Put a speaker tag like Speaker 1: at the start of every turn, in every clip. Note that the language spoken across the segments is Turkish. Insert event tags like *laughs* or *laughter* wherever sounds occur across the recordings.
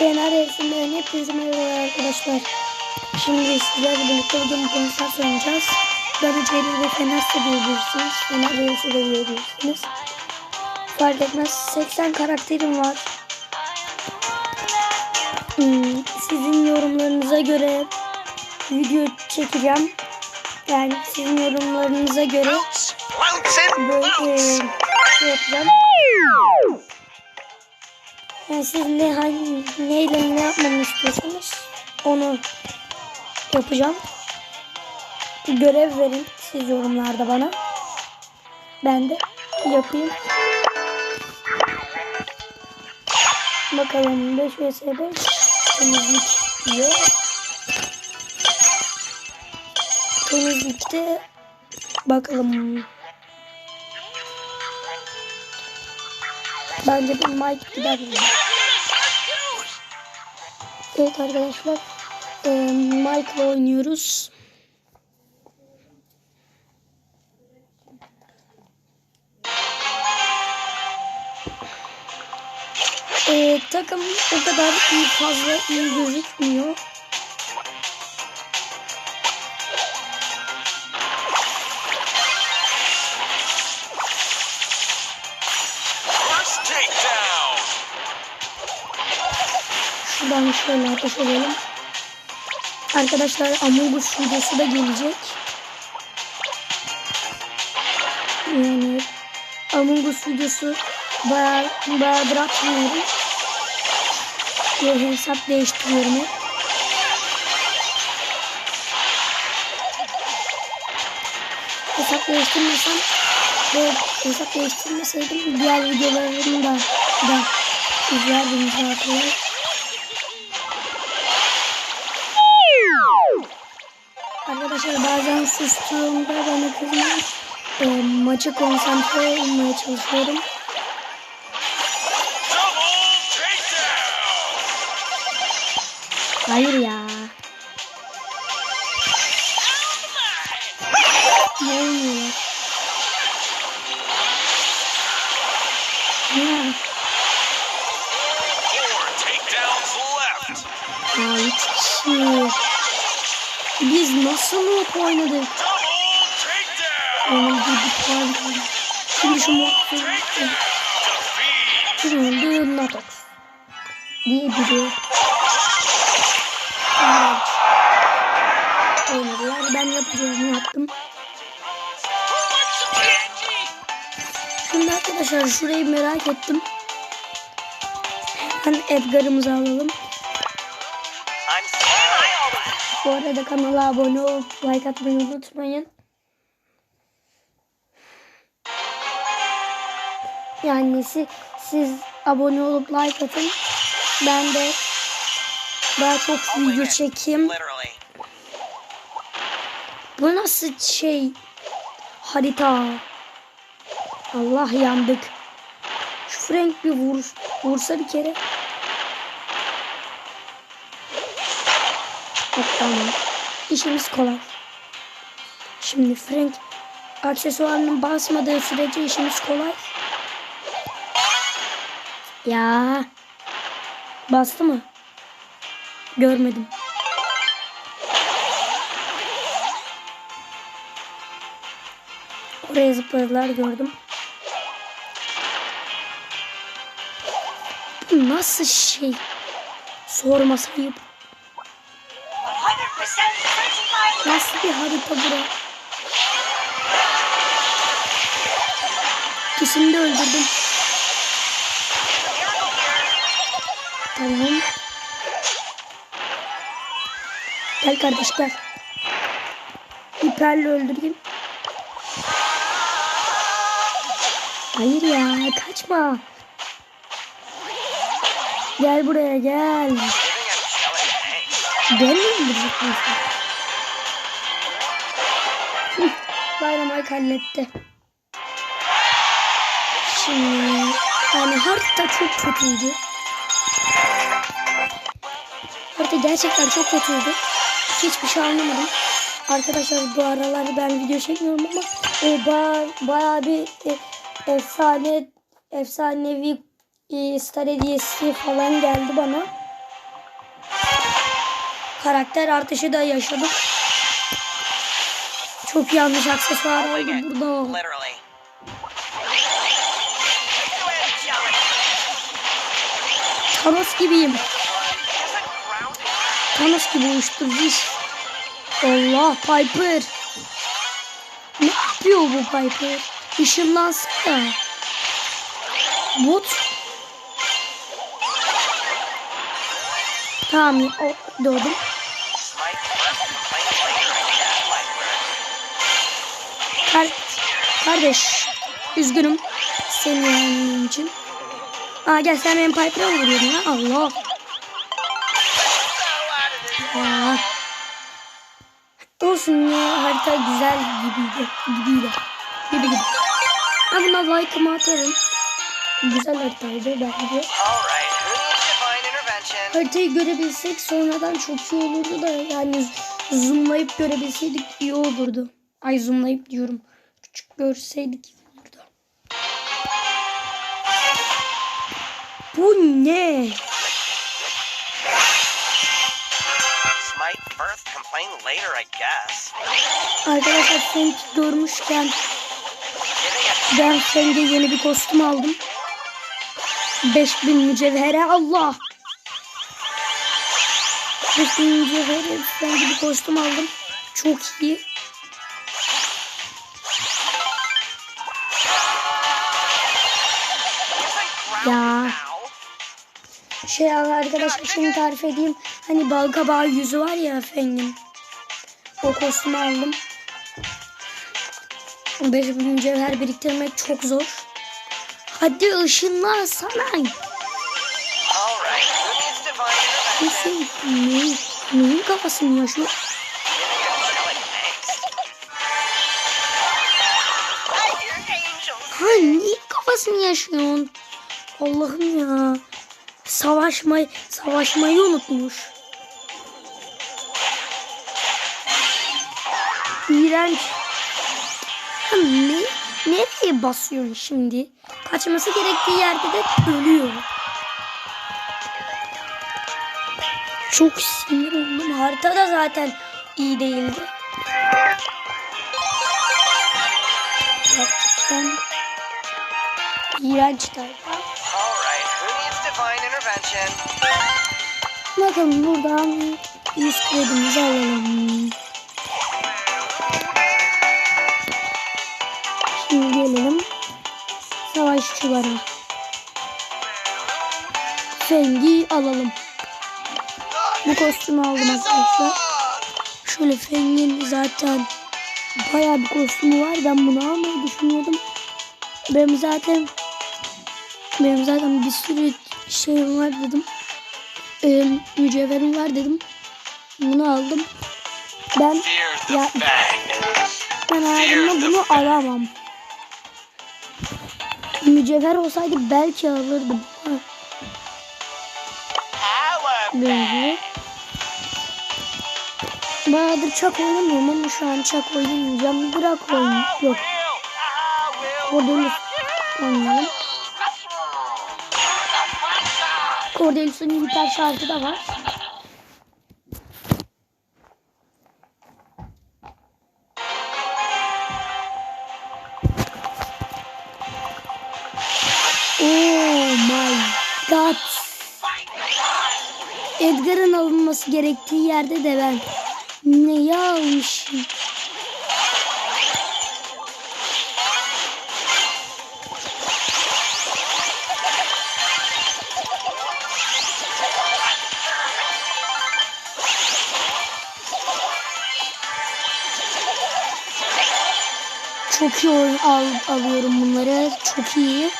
Speaker 1: Fener resimlerine hepinize merhaba arkadaşlar. Şimdi sizlerle birlikte bugün konser oynayacağız. Darıceli ve Fener de diyebilirsiniz. Fener reisi de diyebilirsiniz. Fark etmez. 80 karakterim var. Hmm, sizin yorumlarınıza göre video çekeceğim. Yani sizin yorumlarınıza göre böyle şey yapacağım. Yani siz ne hangi neyle ne yapmamı istiyorsanız onu yapacağım. Görev verin siz yorumlarda bana. Ben de yapayım. Bakalım 5 vs 5 temizlik diyor. Temizlikte bakalım. Bence bir Mike gider. Evet arkadaşlar. E, Mike'la oynuyoruz. E, takım o kadar iyi fazla iyi gözükmüyor. Ateş edelim. Arkadaşlar Among Us videosu da gelecek. Yani Among Us videosu bayağı, bayağıdır atmıyorum. Ve hesap değiştiriyorum. Hesap değiştirmesem ve hesap değiştirmeseydim diğer videolarımı da, da izlerdiniz arkadaşlar. Bazen sustuğumda bana kızmayın. E, maça konsantre olmaya çalışıyorum. Hayır ya. Ne oynuyorlar? Ya. Ya üç kişi. Biz nasıl hep oynadık? Gibi puan Şimdi şu
Speaker 2: Defeat.
Speaker 1: Kırıldı Natox diye biri. Evet. Oynadılar. Ben yapacağımı yaptım. Şimdi arkadaşlar şurayı merak ettim. Hemen Edgar'ımızı alalım. Bu arada kanala abone olup like atmayı unutmayın. Yani siz, siz abone olup like atın. Ben de daha çok video çekeyim. Bu nasıl şey harita? Allah yandık. Şu Frank bir vur, vursa bir kere. Tamam. İşimiz kolay. Şimdi Frank aksesuarının basmadığı sürece işimiz kolay. Ya. Bastı mı? Görmedim. Oraya zıpladılar gördüm. Bu nasıl şey? Sorma sayıp. Nasıl bir harita bura? İkisini de öldürdüm. Tamam. Gel kardeş gel. Hiperle öldüreyim. Hayır ya kaçma. Gel buraya gel. Ben mi öldürecek Dynamite halletti. Şimdi yani harita çok kötüydü. Harita gerçekten çok kötüydü. Hiçbir şey anlamadım. Arkadaşlar bu aralar ben video çekmiyorum ama e, ba bayağı bir e, efsane efsanevi e, star hediyesi falan geldi bana. karakter artışı da yaşadık. Çok yanlış aksesuar oldu burada. Thanos gibiyim. Thanos gibi uyuşturucu iş. Allah Piper. Ne yapıyor bu Piper? Işınlansana. Bot. Tamam o, doğdum. Kardeş. Üzgünüm. Senin yendiğin için. Aa gel sen benim Piper'a mı vuruyordun ya? Allah. Aa. Olsun ya harita güzel gibiydi. Gibiydi. Gibi gibi. Ha buna like'ımı atarım. Güzel haritaydı bence. Haritayı görebilsek sonradan çok iyi olurdu da yani zoomlayıp görebilseydik iyi olurdu. Ay zoomlayıp diyorum. Görseydik olurdu. Bu ne? Arkadaşlar Frank görmüşken ben Frank'e yeni bir kostüm aldım. 5000 mücevhere Allah. 5000 mücevhere Frank'e bir kostüm aldım. Çok iyi. Şey arkadaşlar şimdi tarif edeyim. Hani bal kabağı yüzü var ya Feng'in. O kostümü aldım. 5000 mücevher biriktirmek çok zor. Hadi ışınlansana.
Speaker 3: Alright, who needs divine intervention?
Speaker 1: Nasıl? Ne? Neyin kafasını yaşıyor? Ha neyin kafasını yaşıyorsun? Allah'ım ya. Savaşmayı, savaşmayı unutmuş. İğrenç. Ne, nereye basıyorsun şimdi? Kaçması gerektiği yerde de ölüyor. Çok sinir oldum. Harita da zaten iyi değildi. Gerçekten iğrenç harita.
Speaker 3: İntervention?
Speaker 1: Bakalım buradan 100 kredimizi alalım. Şimdi gelelim savaşçılara. Fengi alalım. Bu kostümü aldım arkadaşlar. Şöyle Fengi'nin zaten bayağı bir kostümü var. Ben bunu almayı düşünüyordum. Benim zaten benim zaten bir sürü şeyim var dedim. Ee, mücevherim var dedim. Bunu aldım. Ben Ya- ben hayatımda bunu alamam. Mücevher olsaydı belki alırdım. Böyle. Bayağıdır çak oynamıyorum ama şu an çak oynamayacağım. Bırak oyun. Yok. Cordelius oynayalım. Cordelius'un gitar şarkı da var. Oh my god. Edgar'ın alınması gerektiği yerde de ben neyi almışım? Çok iyi al, alıyorum bunları. Çok iyi.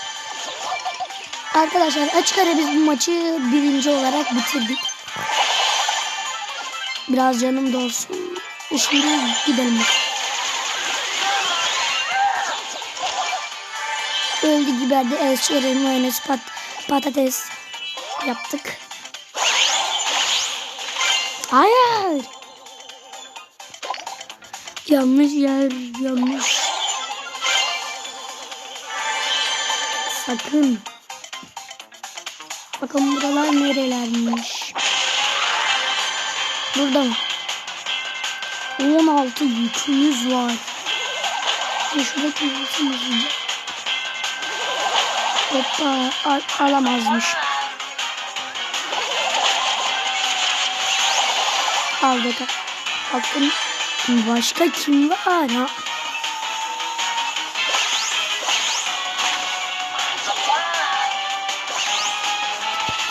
Speaker 1: Arkadaşlar açık ara biz bu maçı birinci olarak bitirdik. Biraz canım dolsun. Şimdi gidelim. Öldü giberdi. El şerin mayonez pat patates yaptık. Hayır. Yanlış yer, yanlış. Sakın. Bakın buralar nerelermiş. Burada mı? 16 yükümüz var. Ya şuradaki yükümüz mü? Hoppa al- alamazmış. Aldık. Bakın başka kim var ha?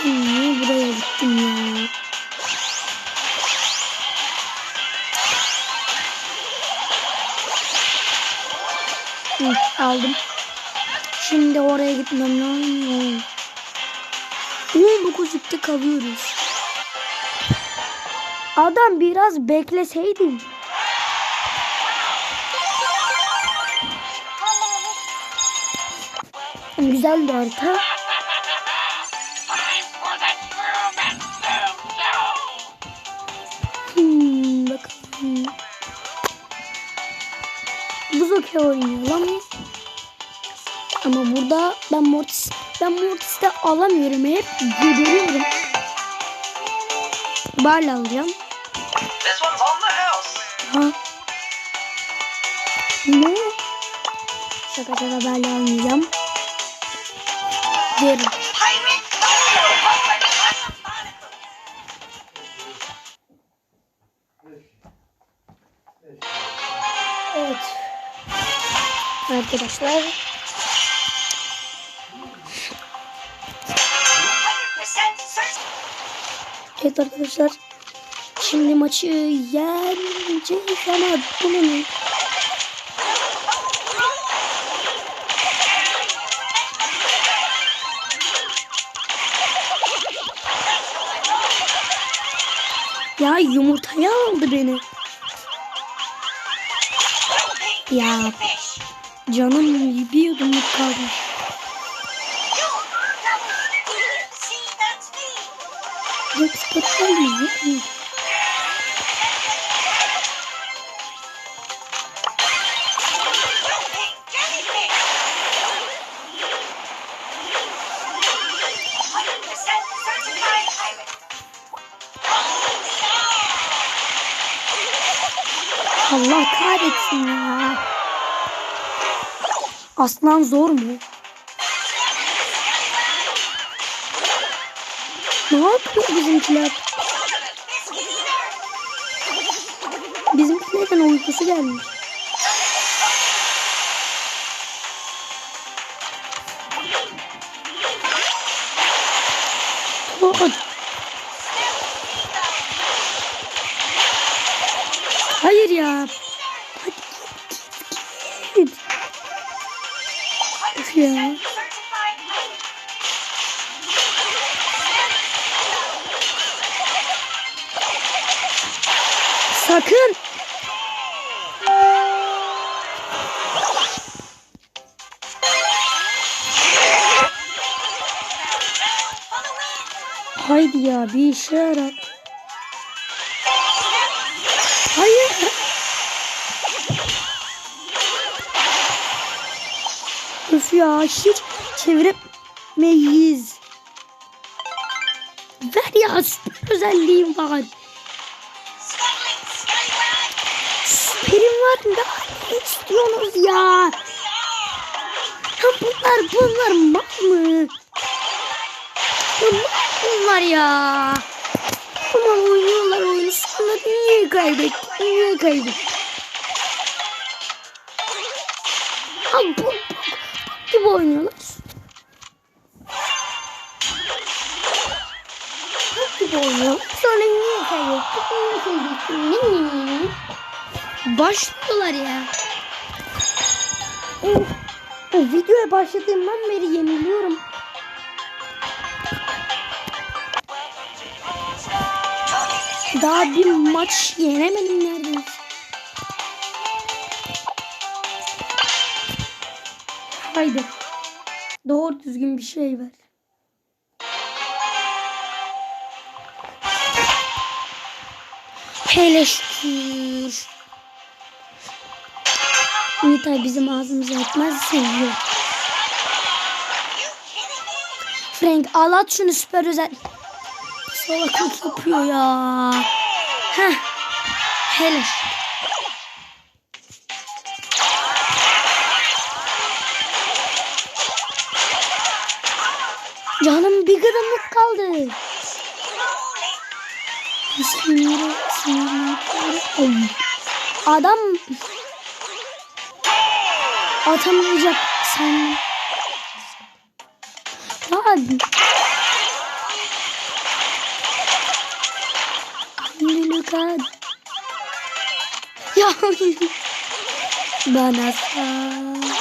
Speaker 1: Niye buraya gittim ya? Hı, aldım. Şimdi oraya gitmem lazım. 19 yükte kalıyoruz. Adam biraz bekleseydin. Güzel de harita. Hmm, bakalım. Buz okey oynayalım. Ama burada ben Mortis ben Mortis'te alamıyorum hep görüyorum. Barla alacağım.
Speaker 3: This one's on the house.
Speaker 1: Ha. Ne? Şaka şaka barla almayacağım. Derim. Evet. Arkadaşlar. Evet arkadaşlar. Şimdi maçı yeneceğiz ama bunun yumurtaya aldı beni. Ya canım bir yudumluk kalmış. Yok sıkıntı Allah kahretsin ya. Aslan zor mu? Ne yapıyor bizimkiler? Bizimkilerden uykusu gelmiş. Hayır ya. Hadi git git git. Üf ya. Sakın. Haydi ya bir işe yarar. Ya hiç çeviremeyiz. Ver ya süper özelliğim var. Süperim var ne istiyorsunuz ya? Ya bunlar bunlar mal mı? Mal bunlar ya. Ama oynuyorlar oyunu sonra niye kaybettik? Niye kaybettik? Ha bu gibi oynuyorlar. Bu gibi oynuyorlar. Sonra niye kaybettik? Başlıyorlar ya. O videoya başladığımdan beri yeniliyorum. Daha bir maç yenemedim neredeyse. Haydi. Doğru düzgün bir şey ver. Hele şükür. Nita bizim ağzımıza etmez seviyor. Frank al at şunu süper özel. Salaklık yapıyor ya. Heh. Hele. Canım gıdımlık kaldı. Oy. Adam atamayacak sen. Lan. Amerika. Ya bana sağ.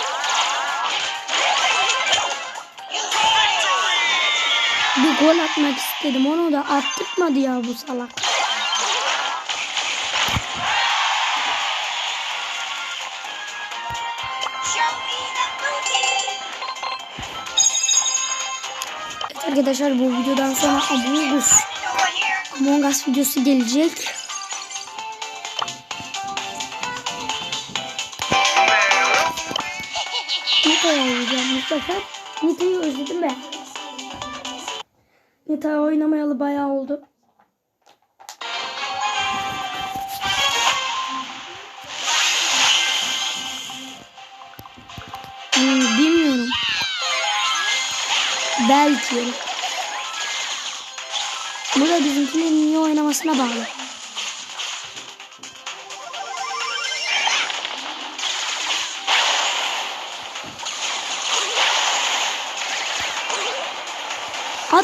Speaker 1: Bir gol atmak istedim. Onu da attırmadı ya bu salak. Evet arkadaşlar bu videodan sonra Among Us, Among Us videosu gelecek. Nita'yı oynayacağım sefer. Nita'yı özledim ben. Nita'yı oynamayalı bayağı oldu. Hmm, bilmiyorum. Belki. Bu da bizimkilerin iyi oynamasına bağlı.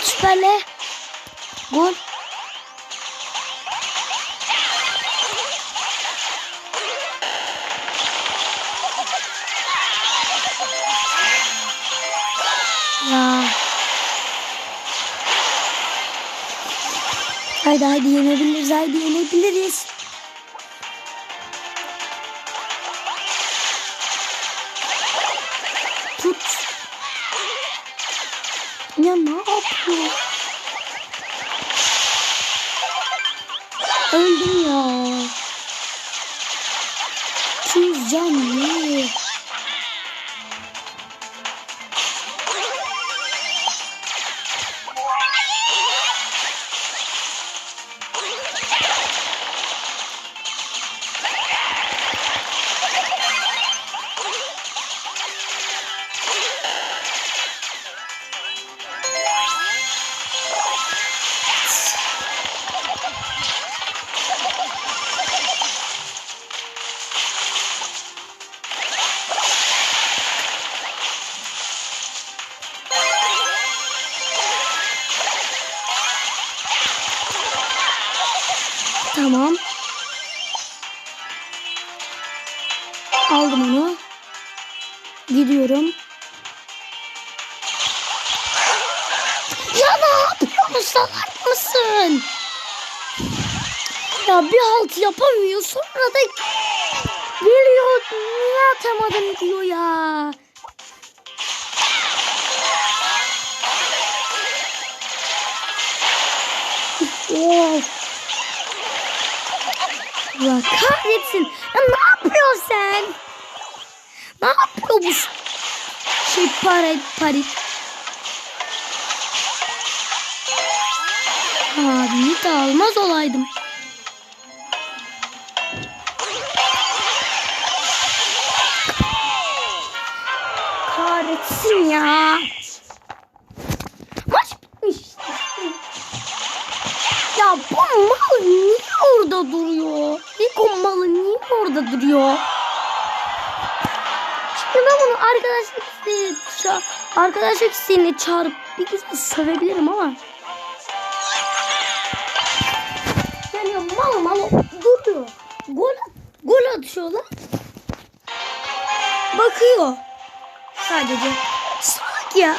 Speaker 1: Süperle. Gol. Ya. Haydi haydi yenebiliriz haydi yenebiliriz. Ne Sonra da geliyor. Niye atamadım diyor ya. Of. Allah kahretsin. Ya ne yapıyorsun sen? Ne yapıyor bu şey para parik? Abi hiç almaz olaydım. Kahretsin ya. Maç bitmiş. Ya bu mal niye orada duruyor? Niko malı niye orada duruyor? Şimdi ben bunu arkadaşlık isteği, ça- arkadaşlık isteğine çağırıp bir güzel sövebilirim ama. Yani mal mal duruyor. Gol, gol atıyorlar. Bakıyor. Sadece. Ya.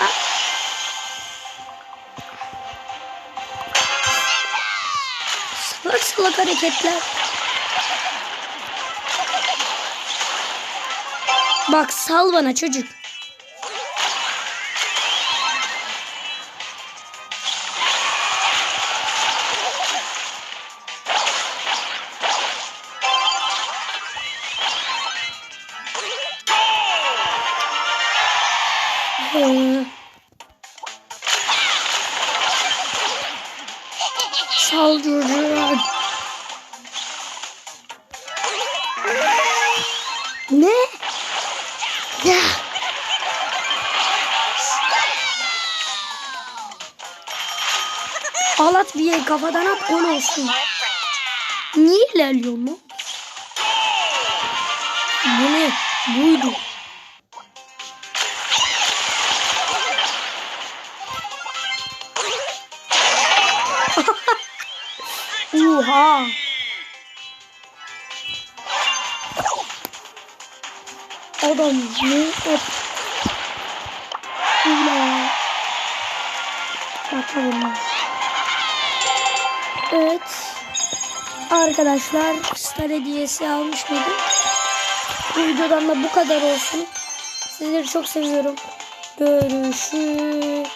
Speaker 1: Salak salak hareketler. Bak sal bana çocuk. Kafadan at gol olsun. Niye ilerliyor mu? Bu ne? Buydu. *laughs* Oha. Adam ne yap? Arkadaşlar star hediyesi almış mıydım? Bu videodan da bu kadar olsun. Sizleri çok seviyorum. Görüşürüz.